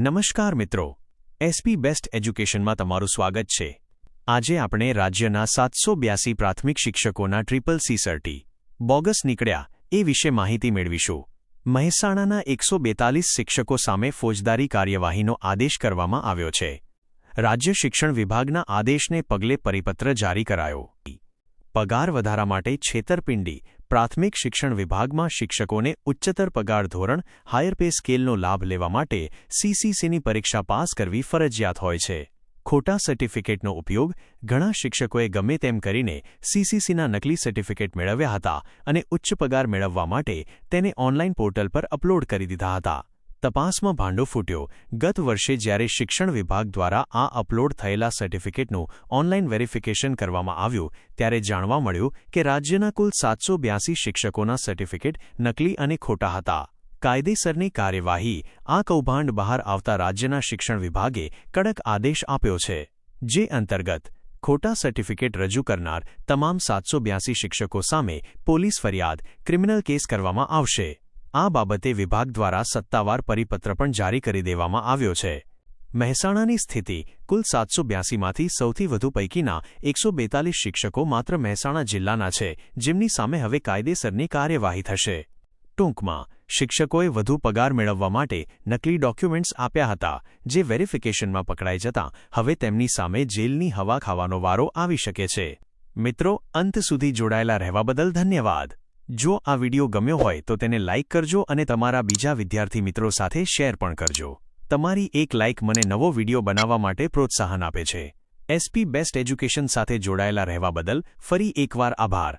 નમસ્કાર મિત્રો. SP best એજ્યુકેશનમાં તમારું સ્વાગત છે. આજે આપણે રાજ્યના સાતસો બ્યાસી પ્રાથમિક શિક્ષકોના ટ્રિપલ સી સર્ટી, બોગસ નીકળ્યા, એ વિશે માહિતી મેળવીશું. મહેસાણાના એકસો બેતાલીસ શિક્ષકો સામે ફોજદારી કાર્યવાહીનો આદેશ કરવામાં આવ્યો છે. રાજ્ય શિક્ષણ વિભાગના આદેશને પગલે પરિપત્ર જારી કરાયો. પગાર વધારા માટે છેતરપિંડી પ્રાથમિક શિક્ષણ વિભાગમાં શિક્ષકોને ઉચ્ચતર પગાર ધોરણ, હાયર પે સ્કેલનો લાભ લેવા માટે સીસીસીની પરીક્ષા પાસ કરવી ફરજિયાત હોય છે. ખોટા સર્ટિફિકેટનો ઉપયોગ ઘણા શિક્ષકોએ ગમે તેમ કરીને સીસીસીના નકલી સર્ટિફિકેટ મેળવ્યા હતા અને ઉચ્ચ પગાર મેળવવા માટે તેને ઓનલાઇન પોર્ટલ પર અપલોડ કરી દીધા હતા. તપાસમાં ભાંડો ફૂટ્યો. ગત વર્ષે જ્યારે શિક્ષણ વિભાગ દ્વારા આ અપલોડ થયેલા સર્ટિફિકેટનું ઓનલાઈન વેરિફિકેશન કરવામાં આવ્યું, ત્યારે જાણવા મળ્યું કે રાજ્યના કુલ સાતસો શિક્ષકોના સર્ટિફિકેટ નકલી અને ખોટા હતા. કાયદેસરની કાર્યવાહી, આ કૌભાંડ બહાર આવતા રાજ્યના શિક્ષણ વિભાગે કડક આદેશ આપ્યો છે. જે અંતર્ગત, ખોટા સર્ટિફિકેટ રજૂ કરનાર તમામ સાતસો શિક્ષકો સામે પોલીસ ફરિયાદ, ક્રિમિનલ કેસ કરવામાં આવશે. આ બાબતે વિભાગ દ્વારા સત્તાવાર પરિપત્ર પણ જારી કરી દેવામાં આવ્યો છે. મહેસાણાની સ્થિતિ, કુલ સાતસો બ્યાસીમાંથી સૌથી વધુ પૈકીના એકસો બેતાલીસ શિક્ષકો માત્ર મહેસાણા જિલ્લાના છે, જેમની સામે હવે કાયદેસરની કાર્યવાહી થશે. ટૂંકમાં, શિક્ષકોએ વધુ પગાર મેળવવા માટે નકલી ડોક્યુમેન્ટ્સ આપ્યા હતા, જે વેરિફિકેશનમાં પકડાઈ જતાં હવે તેમની સામે જેલની હવા ખાવાનો વારો આવી શકે છે. મિત્રો, અંત સુધી જોડાયેલા રહેવા બદલ ધન્યવાદ. જો આ વિડિયો ગમ્યો હોય તો તેને લાઇક કરજો અને તમારા બીજા વિદ્યાર્થી મિત્રો સાથે શેર પણ કરજો. તમારી એક લાઇક મને નવો વિડિયો બનાવવા માટે પ્રોત્સાહન આપે છે. એસપી બેસ્ટ એજ્યુકેશન સાથે જોડાયેલા રહેવા બદલ ફરી એકવાર આભાર.